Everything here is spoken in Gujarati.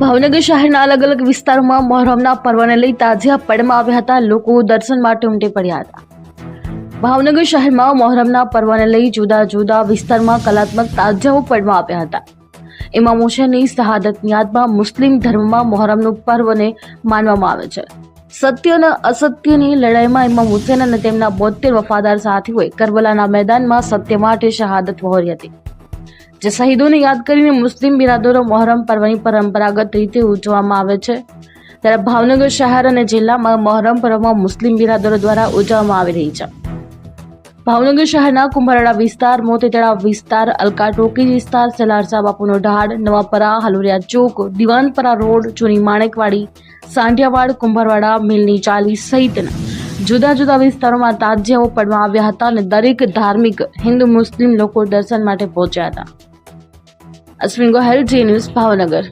ભાવનગર શહેરના અલગ અલગ વિસ્તારોમાં મહોરમના પર્વને લઈ તાજિયા પડમાં આવ્યા હતા. લોકો દર્શન માટે ઉમટી પડ્યા હતા. ભાવનગર શહેરમાં મહોરમના પર્વને લઈ જુદા જુદા વિસ્તારમાં કલાત્મક તાજિયાઓ પડમાં આવ્યા હતા. ઇમામ હુસેનની શહાદતની યાદમાં મુસ્લિમ ધર્મમાં મહોરમનું પર્વને માનવામાં આવે છે. સત્ય અને અસત્યની લડાઈમાં ઇમામ હુસેન અને તેમના બોતેર વફાદાર સાથીઓએ કરબલાના મેદાનમાં સત્ય માટે શહાદત વહોરી હતી. જે શહીદોને યાદ કરીને મુસ્લિમ બિરાદરો મહોરમ પર્વની પરંપરાગત રીતે ઉજવવામાં આવે છે. ત્યારે ભાવનગર શહેર અને જિલ્લામાં મહોરમ પર્વમાં મુસ્લિમ બિરાદરો દ્વારા ઉજવવામાં આવી રહી છે. ભાવનગર શહેરના કુંભારડા વિસ્તાર મોતી વિસ્તાર, અલકા ટોકી વિસ્તાર સેલારસા બાપુનો ઢાળ, નવાપરા હલુરિયા ચોક, દિવાનપરા રોડ જૂની માણેકવાડી, સાંઢિયાવાડ, કુંભારવાડા, મિલની ચાલી સહિતના જુદા જુદા વિસ્તારોમાં તાજિયાઓ પડવા આવ્યા હતા અને દરેક ધાર્મિક હિન્દુ મુસ્લિમ લોકો દર્શન માટે પહોંચ્યા હતા. અશ્વિન ગોહેલ, જે ન્યૂઝ, ભાવનગર.